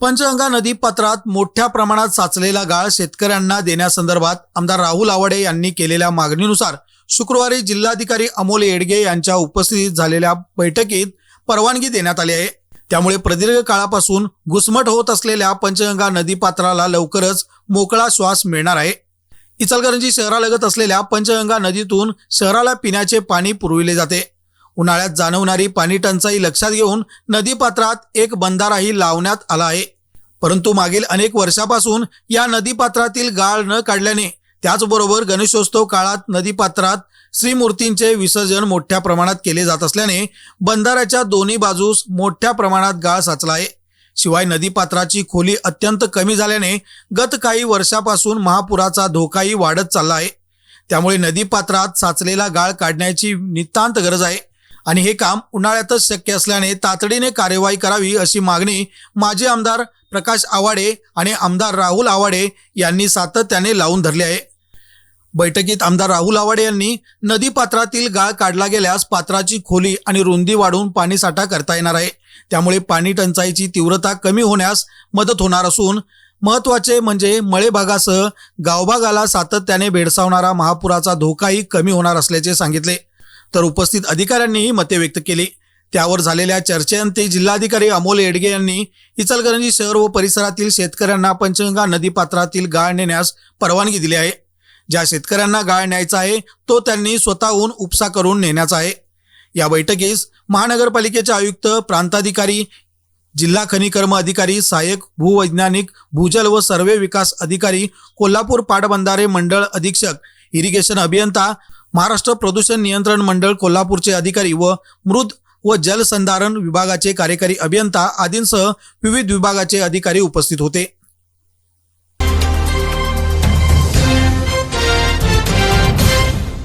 पंचगंगा नदी पात्रात मोठ्या प्रमाणात साचलेला गाळ शेतकऱ्यांना देण्यासंदर्भात आमदार राहुल आवाडे यांनी केलेल्या मागणीनुसार शुक्रवारी जिल्हाधिकारी अमोल येडगे यांच्या उपस्थितीत झालेल्या बैठकीत परवानगी देण्यात आली आहे. त्यामुळे प्रदीर्घ काळापासून घुसमट होत असलेल्या पंचगंगा नदीपात्राला लवकरच मोकळा श्वास मिळणार आहे. इचलकरंजी शहरालगत असलेल्या पंचगंगा नदीतून शहराला पिण्याचे पाणी पुरविले जाते. उन्हाळ्यात जाणवणारी पाणी टंचाई लक्षात घेऊन नदीपात्रात एक बंधाराही लावण्यात आला आहे. परंतु मागील अनेक वर्षापासून या नदीपात्रातील गाळ न काढल्याने त्याचबरोबर गणेशोत्सव काळात नदीपात्रात श्रीमूर्तींचे विसर्जन मोठ्या प्रमाणात केले जात असल्याने बंधाऱ्याच्या दोन्ही बाजूस मोठ्या प्रमाणात गाळ साचला आहे. शिवाय नदीपात्राची खोली अत्यंत कमी झाल्याने गत काही वर्षापासून महापुराचा धोकाही वाढत चालला आहे. त्यामुळे नदीपात्रात साचलेला गाळ काढण्याची नितांत गरज आहे. आणि हे काम उन्हाळ्यातच शक्य असल्याने तातडीने कार्यवाही करावी अशी मागणी माजी आमदार प्रकाश आवाडे आणि आमदार राहुल आवाडे यांनी सातत्याने लावून धरली आहे. बैठकीत आमदार राहुल आवाडे यांनी नदीपात्रातील गाळ काढला गेल्यास पात्राची खोली आणि रुंदी वाढवून पाणीसाठा करता येणार आहे. त्यामुळे पाणी टंचाईची तीव्रता कमी होण्यास मदत होणार असून महत्त्वाचे म्हणजे मळे भागासह गावभागाला सातत्याने भेडसावणारा महापुराचा धोकाही कमी होणार असल्याचे सांगितले. तर उपस्थित अधिकाऱ्यांनीही मते व्यक्त केली. त्यावर झालेल्या चर्चेअंती जिल्हाधिकारी अमोल येडगे यांनी इचलकरंजी शहर व परिसरातील शेतकऱ्यांना पंचगंगा नदीपात्रातील गाळ नेण्यास परवानगी दिली आहे. ज्या शेतकऱ्यांना गाळ न्यायचा आहे तो त्यांनी स्वतःहून उपसा करून नेण्याचा आहे. या बैठकीस महानगरपालिकेचे आयुक्त प्रांताधिकारी जिल्हा खनिकर्म अधिकारी सहाय्यक भूवैज्ञानिक भूजल व सर्वे विकास अधिकारी कोल्हापूर पाटबंधारे मंडळ अधीक्षक इरिगेशन अभियंता महाराष्ट्र प्रदूषण नियंत्रण मंडळ कोल्हापूरचे अधिकारी व मृद व जलसंधारण विभागाचे कार्यकारी अभियंता आदींसह विविध विभागाचे अधिकारी उपस्थित होते.